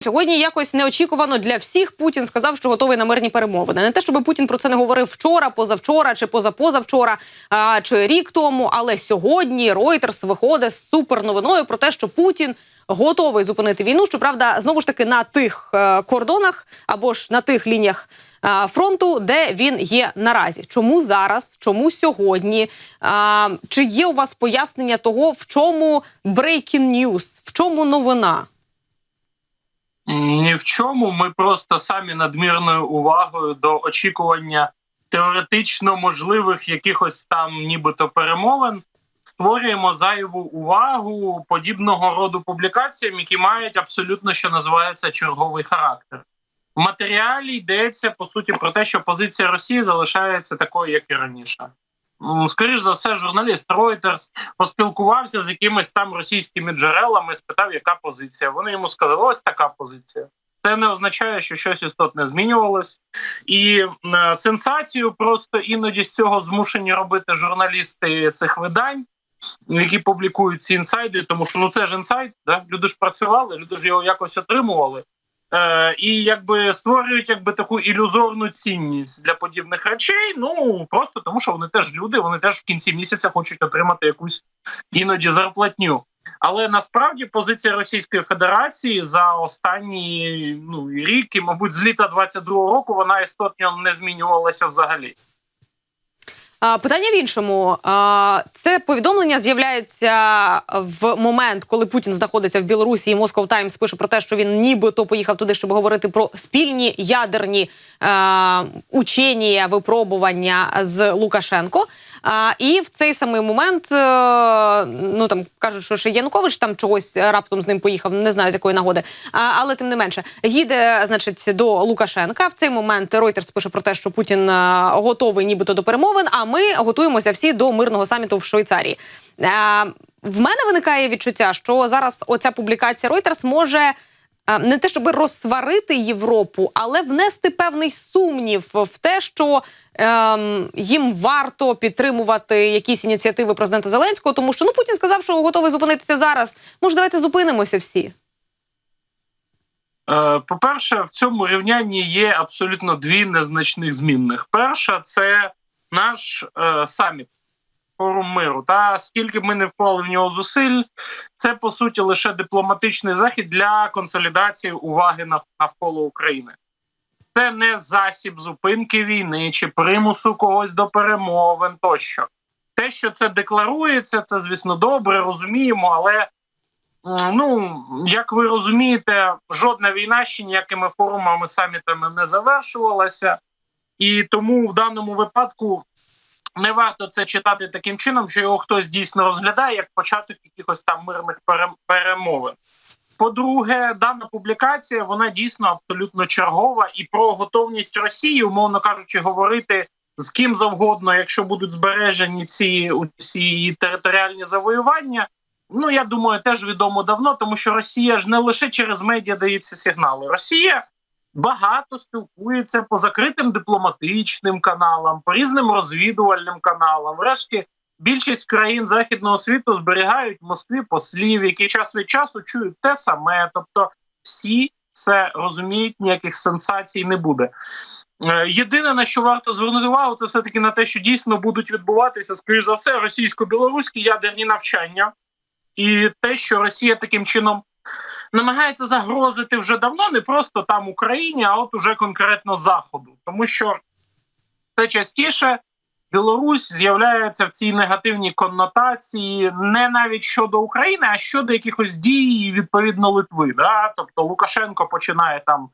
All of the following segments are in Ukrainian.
Сьогодні якось неочікувано для всіх Путін сказав, що готовий на мирні перемовини. Не те, щоб Путін про це не говорив вчора, позавчора чи позапозавчора, а, чи рік тому. Але сьогодні Reuters виходить з суперновиною про те, що Путін готовий зупинити війну. Щоправда, знову ж таки на тих е, кордонах або ж на тих лініях фронту, де він є наразі. Чому зараз? Чому сьогодні? А, чи є у вас пояснення того, в чому breaking news? в чому новина? Ні в чому. Ми просто самі надмірною увагою до очікування теоретично можливих якихось там, нібито перемовин, створюємо зайву увагу подібного роду публікаціям, які мають абсолютно що називається черговий характер. В матеріалі йдеться по суті про те, що позиція Росії залишається такою, як і раніше. Скоріш за все, журналіст Reuters поспілкувався з якимись там російськими джерелами, спитав, яка позиція. Вони йому сказали, ось така позиція. Це не означає, що щось істотне змінювалось, і е, сенсацію просто іноді з цього змушені робити журналісти цих видань, які публікують ці інсайди, тому що ну це ж інсайд, да? люди ж працювали, люди ж його якось отримували. Е, і якби створюють якби таку ілюзорну цінність для подібних речей. Ну просто тому, що вони теж люди, вони теж в кінці місяця хочуть отримати якусь іноді зарплатню. Але насправді позиція Російської Федерації за останні ну рік і, мабуть, з літа 22-го року вона істотно не змінювалася взагалі. Питання в іншому. Це повідомлення з'являється в момент, коли Путін знаходиться в Білорусі, і Moscow Times пише про те, що він нібито поїхав туди, щоб говорити про спільні ядерні учені випробування з Лукашенко. А, і в цей самий момент, е, ну там кажуть, що ще Янукович там чогось раптом з ним поїхав, не знаю з якої нагоди. А, але тим не менше, їде, значить, до Лукашенка. В цей момент Reuters пише про те, що Путін е, готовий, нібито до перемовин. А ми готуємося всі до мирного саміту в Швейцарії. Е, в мене виникає відчуття, що зараз оця публікація Reuters може. Не те, щоб розсварити Європу, але внести певний сумнів в те, що ем, їм варто підтримувати якісь ініціативи президента Зеленського, тому що ну Путін сказав, що готовий зупинитися зараз. Може, давайте зупинимося всі. Е, По-перше, в цьому рівнянні є абсолютно дві незначних змінних. Перша це наш е, саміт форум миру. Та скільки б ми не вклали в нього зусиль, це по суті лише дипломатичний захід для консолідації уваги навколо України. Це не засіб зупинки війни чи примусу когось до перемовин тощо. Те, що це декларується, це звісно добре, розуміємо, але ну як ви розумієте, жодна війна ще ніякими форумами самітами не завершувалася, і тому в даному випадку не варто це читати таким чином, що його хтось дійсно розглядає як початок якихось там мирних перемовин. По-друге, дана публікація вона дійсно абсолютно чергова і про готовність Росії, умовно кажучи, говорити з ким завгодно, якщо будуть збережені ці усі територіальні завоювання. Ну я думаю, теж відомо давно, тому що Росія ж не лише через медіа дається сигнали. Росія багато спілкується по закритим дипломатичним каналам, по різним розвідувальним каналам. Врешті більшість країн західного світу зберігають в Москві послів, які час від часу чують те саме. Тобто, всі це розуміють, ніяких сенсацій не буде. Е, Єдине на що варто звернути увагу, це все таки на те, що дійсно будуть відбуватися, скоріш за все, російсько-білоруські ядерні навчання, і те, що Росія таким чином намагається загрозити вже давно, не просто там Україні, а от уже конкретно Заходу, тому що це частіше Білорусь з'являється в цій негативній коннотації не навіть щодо України, а щодо якихось дій відповідно Литви. Да? Тобто Лукашенко починає там.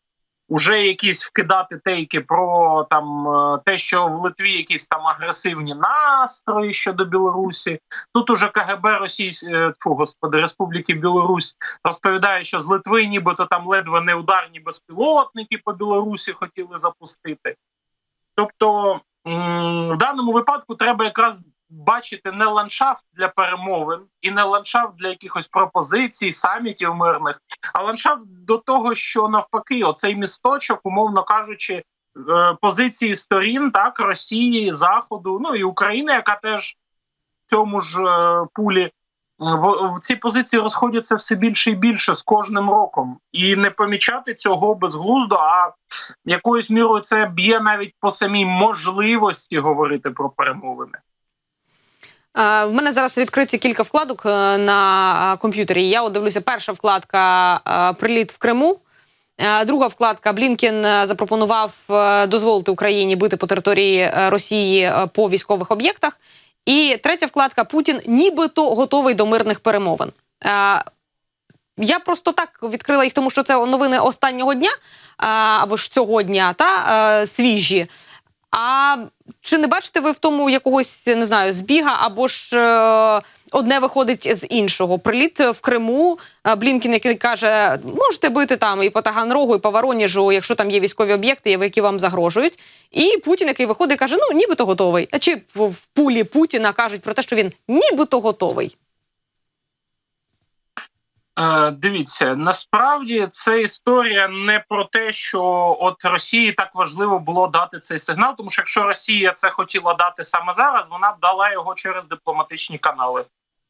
Уже якісь вкидати тейки про там е, те, що в Литві якісь там агресивні настрої щодо Білорусі. Тут уже КГБ Російської господи Республіки Білорусь розповідає, що з Литви, нібито там ледве не ударні безпілотники по Білорусі хотіли запустити. Тобто, в даному випадку треба якраз бачити не ландшафт для перемовин і не ландшафт для якихось пропозицій, самітів мирних, а ландшафт до того, що навпаки, оцей місточок, умовно кажучи, е, позиції сторін, так Росії, Заходу, ну і України, яка теж в цьому ж е, пулі в, в ці позиції розходяться все більше і більше з кожним роком, і не помічати цього безглуздо, а якоюсь мірою це б'є навіть по самій можливості говорити про перемовини. Е, В мене зараз відкриті кілька вкладок е, на е, комп'ютері. Я от дивлюся, перша вкладка приліт в Криму. Друга вкладка Блінкен е, запропонував дозволити Україні бити по території Росії по військових об'єктах. І третя вкладка Путін нібито готовий до мирних перемовин. Я просто так відкрила їх, тому що це новини останнього дня або ж цього дня, та свіжі. А чи не бачите ви в тому якогось не знаю збіга або ж е, одне виходить з іншого? Приліт в Криму. е, Блінкін, який каже, можете бити там і по Таганрогу, і по Вороніжу, якщо там є військові об'єкти, які вам загрожують. І Путін, який виходить, каже: ну нібито готовий. А чи в в пулі Путіна кажуть про те, що він нібито готовий? Е, дивіться, насправді це історія не про те, що от Росії так важливо було дати цей сигнал, тому що якщо Росія це хотіла дати саме зараз, вона б дала його через дипломатичні канали.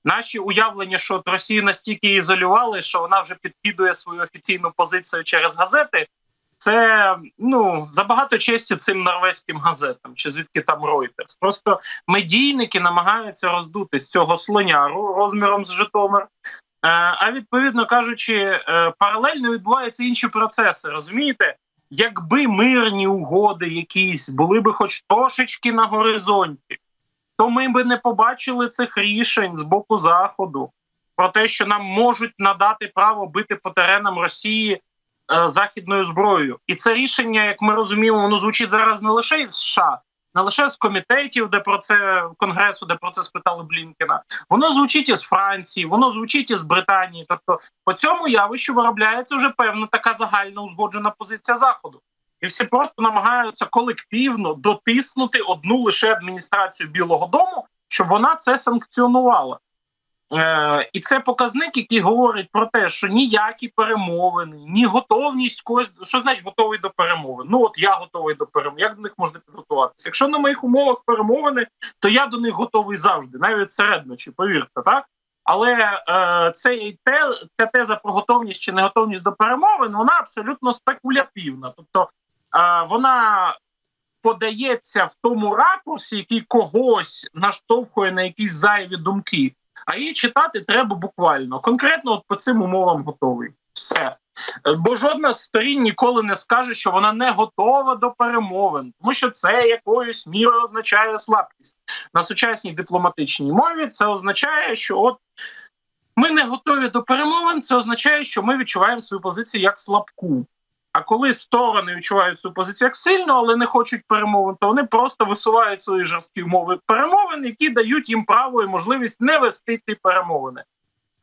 Наші уявлення, що от Росію настільки ізолювали, що вона вже підкидує свою офіційну позицію через газети. Це ну забагато честі цим норвезьким газетам, чи звідки там Reuters. Просто медійники намагаються роздути з цього слоня розміром з Житомир. Е, А відповідно кажучи, е, паралельно відбуваються інші процеси. Розумієте, якби мирні угоди якісь були би хоч трошечки на горизонті, то ми би не побачили цих рішень з боку заходу про те, що нам можуть надати право бити по теренам Росії е, західною зброєю. І це рішення, як ми розуміємо, воно звучить зараз не лише із США, не лише з комітетів, де про це конгресу, де про це спитали Блінкена. Воно звучить із Франції, воно звучить із Британії. Тобто, по цьому явищу виробляється вже певна така загальна узгоджена позиція заходу. І всі просто намагаються колективно дотиснути одну лише адміністрацію Білого Дому, щоб вона це санкціонувала. Е, і це показник, який говорить про те, що ніякі перемовини, ні готовність когось, що значить готовий до перемовин. Ну от я готовий до перемовин. Як до них можна підготуватися? Якщо на моїх умовах перемовини, то я до них готовий завжди, навіть серед ночі, повірте, так. Але е, цей те, ця теза про готовність чи неготовність до перемовин, вона абсолютно спекулятивна. Тобто е, вона подається в тому ракурсі, який когось наштовхує на якісь зайві думки. А її читати треба буквально. Конкретно от по цим умовам готовий. Все. Бо жодна з сторін ніколи не скаже, що вона не готова до перемовин, тому що це якоюсь мірою означає слабкість на сучасній дипломатичній мові. Це означає, що от ми не готові до перемовин. Це означає, що ми відчуваємо свою позицію як слабку. А коли сторони відчувають свою позицію як сильну, але не хочуть перемовин, то вони просто висувають свої жорсткі умови перемовин, які дають їм право і можливість не вести ці перемовини.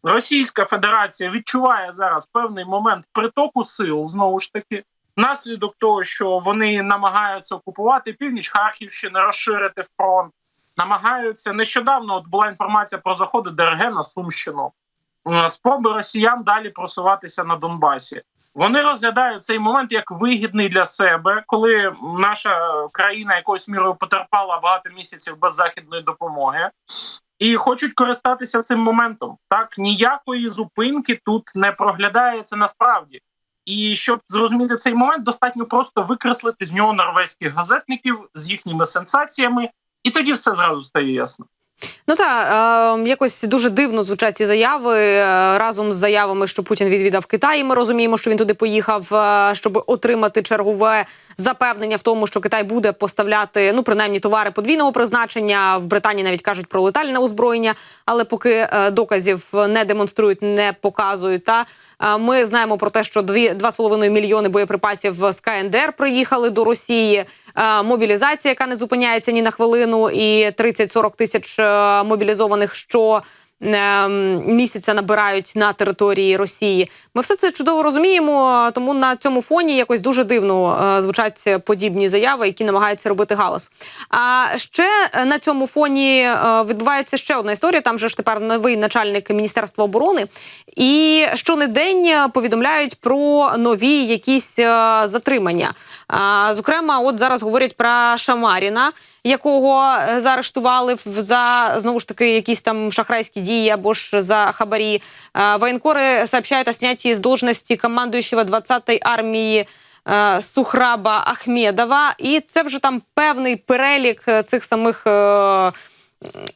Російська Федерація відчуває зараз певний момент притоку сил знову ж таки, наслідок того, що вони намагаються окупувати північ Харківщини, розширити фронт, намагаються нещодавно. От була інформація про заходи ДРГ на Сумщину, Е, спроби росіян далі просуватися на Донбасі. Вони розглядають цей момент як вигідний для себе, коли наша країна якоюсь мірою потерпала багато місяців без західної допомоги, і хочуть користатися цим моментом. Так ніякої зупинки тут не проглядається насправді. І щоб зрозуміти цей момент, достатньо просто викреслити з нього норвезьких газетників з їхніми сенсаціями, і тоді все зразу стає ясно. Ну та е, якось дуже дивно звучать ці заяви е, разом з заявами, що Путін відвідав Китай. Ми розуміємо, що він туди поїхав, е, щоб отримати чергове запевнення в тому, що Китай буде поставляти ну принаймні товари подвійного призначення. В Британії навіть кажуть про летальне озброєння, але поки е, доказів не демонструють, не показують. Та ми знаємо про те, що дві два з половиною мільйони боєприпасів з КНДР приїхали до Росії. Е, Мобілізація, яка не зупиняється ні на хвилину, і 30-40 тисяч е, мобілізованих що е, місяця набирають на території Росії. Ми все це чудово розуміємо. Тому на цьому фоні якось дуже дивно е, звучать подібні заяви, які намагаються робити галас. А ще на цьому фоні відбувається ще одна історія. Там же ж тепер новий начальник міністерства оборони, і щонедень повідомляють про нові якісь затримання. Зокрема, от зараз говорять про Шамаріна, якого е, заарештували за знову ж таки якісь там шахрайські дії або ж за хабарі. А, Военкоры сообщают о снятті з должності командуючого 20-ї армії е, Сухраба Ахмедова. І це вже там певний перелік е, цих самих. е,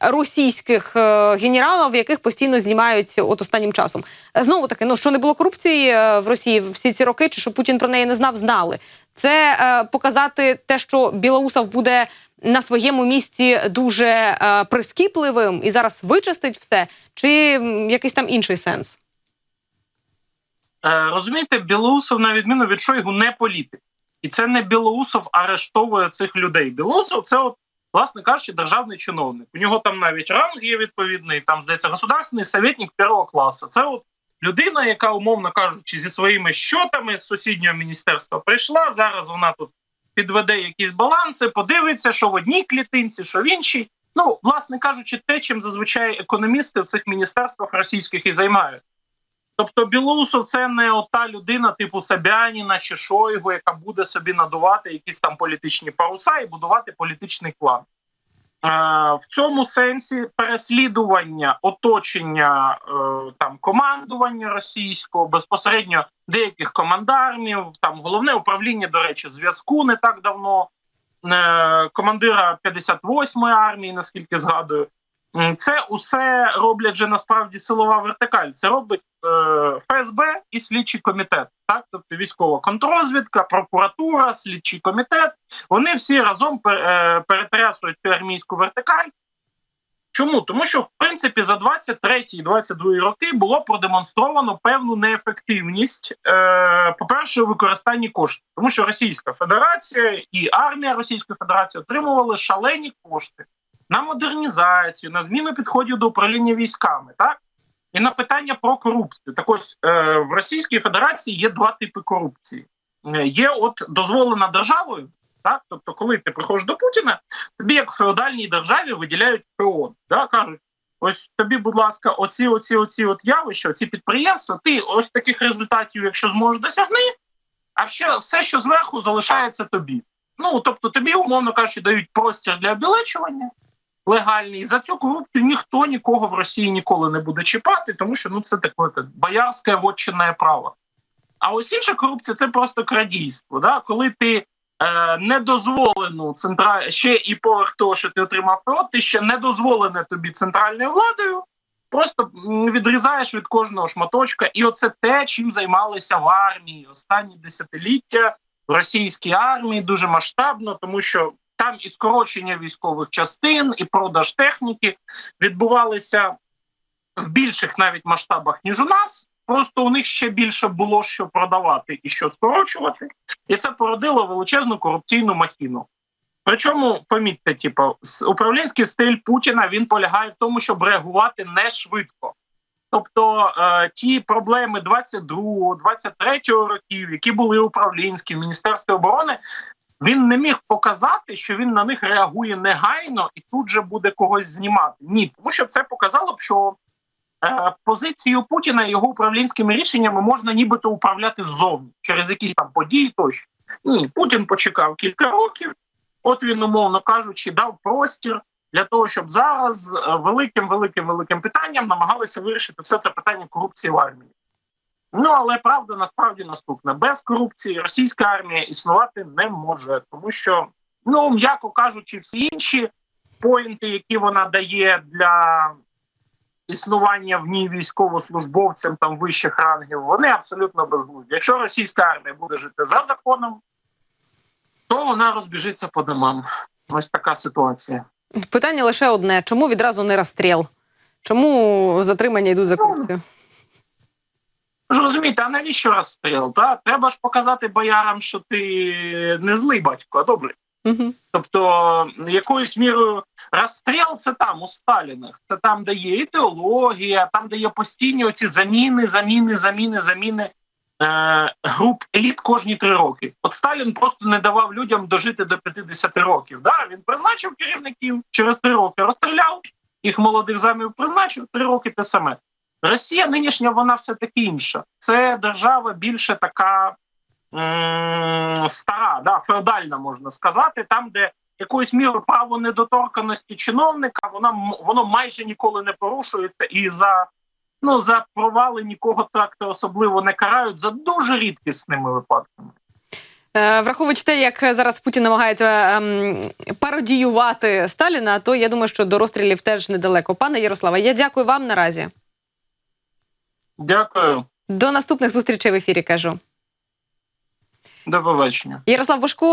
Російських е, генералів, яких постійно знімають от останнім часом, знову таки, ну що не було корупції е, в Росії всі ці роки, чи що Путін про неї не знав, знали. Це е, показати те, що Білоусов буде на своєму місці дуже е, прискіпливим і зараз вичистить все, чи якийсь там інший сенс? Е, розумієте, Білоусов, на відміну від Шойгу, не політик. І це не Білоусов арештовує цих людей. Білоусов це, от, власне кажучи, державний чиновник. У нього там навіть ранг є відповідний, там, здається, государственний советник першого класу. Це от людина, яка, умовно кажучи, зі своїми щотами з сусіднього міністерства прийшла. Зараз вона тут підведе якісь баланси, подивиться, що в одній клітинці, що в іншій. Ну, власне кажучи, те, чим зазвичай економісти в цих міністерствах російських і займають. Тобто Білоусов це не ота людина типу Собяніна чи Шойгу, яка буде собі надувати якісь там політичні паруса і будувати політичний клан. Е, в цьому сенсі переслідування оточення е, там командування російського, безпосередньо деяких командармів, там головне управління, до речі, зв'язку не так давно, е, командира 58-ї армії, наскільки згадую. М, Це усе роблять же насправді силова вертикаль. Це робить е, ФСБ і слідчий комітет, так тобто військова контррозвідка, прокуратура, слідчий комітет. Вони всі разом пер- е, перетрясують цю армійську вертикаль. Чому? Тому що в принципі за 23 і 22 роки було продемонстровано певну неефективність, е, по-перше, у використанні коштів, тому що Російська Федерація і армія Російської Федерації отримували шалені кошти на модернізацію, на зміну підходів до управління військами, так і на питання про корупцію. Так ось е, в Російській Федерації є два типи корупції. Е, Є от дозволена державою, так тобто, коли ти приходиш до Путіна, тобі як в феодальній державі виділяють ФОН, да, кажуть. Ось тобі, будь ласка, оці, оці, оці от явища, оці підприємства. Ти ось таких результатів, якщо зможеш досягни, а ще все, що зверху, залишається тобі. Ну тобто, тобі, умовно кажучи, дають простір для обілечування легальний. За цю корупцію ніхто нікого в Росії ніколи не буде чіпати, тому що ну це таке так, боярське вотчинне право. А ось інша корупція це просто крадійство. Да? Коли ти е, недозволену центра... ще і поверх того, що ти отримав ФО, ти ще не дозволене тобі центральною владою. Просто відрізаєш від кожного шматочка, і оце те, чим займалися в армії останні десятиліття в російській армії дуже масштабно, тому що там і скорочення військових частин, і продаж техніки відбувалися в більших навіть масштабах ніж у нас. Просто у них ще більше було що продавати і що скорочувати, і це породило величезну корупційну махіну. Причому помітьте, типу, управлінський стиль Путіна він полягає в тому, щоб реагувати не швидко. Тобто е, ті проблеми 22-го, 23-го років, які були управлінські в Міністерстві оборони, він не міг показати, що він на них реагує негайно і тут же буде когось знімати. Ні, тому що це показало б, що е, позицію Путіна його управлінськими рішеннями можна нібито управляти ззовні через якісь там події. Тощо ні, Путін почекав кілька років. От він, умовно кажучи, дав простір для того, щоб зараз е, великим, великим, великим питанням намагалися вирішити все це питання корупції в армії. Ну але правда насправді наступна: без корупції російська армія існувати не може, тому що, ну м'яко кажучи, всі інші поінти, які вона дає для існування в ній військовослужбовцям там вищих рангів, вони абсолютно безглузді. Якщо російська армія буде жити за законом, то вона розбіжиться по домам. Ось така ситуація. Питання лише одне: чому відразу не розстріл? Чому затримання йдуть за корупцію? Розумієте, а навіщо розстріл? Та? Треба ж показати боярам, що ти не злий батько, а добрий. Угу. Тобто, якоюсь мірою розстріл це там у Сталінах, це там, де є ідеологія, там, де є постійні оці заміни, заміни, заміни, заміни е, груп еліт кожні три роки. От Сталін просто не давав людям дожити до 50 років. Да? Він призначив керівників через три роки, розстріляв їх молодих замів, призначив три роки те саме. Росія нинішня вона все таки інша. Це держава більше така стара, да, феодальна, можна сказати, там, де якоюсь мірою право недоторканості чиновника, вона воно майже ніколи не порушується, і за ну за провали нікого так то особливо не карають за дуже рідкісними випадками. Е, Враховуючи те, як зараз Путін намагається ем, пародіювати Сталіна, то я думаю, що до розстрілів теж недалеко. Пане Ярославе, я дякую вам наразі. Дякую, До наступних зустрічей в ефірі кажу. до побачення. Ярослав Бошко,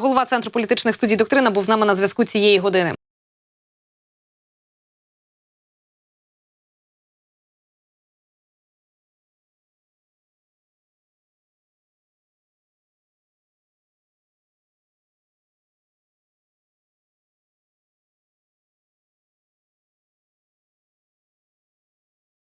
голова центру політичних студій доктрина, був з нами на зв'язку цієї години.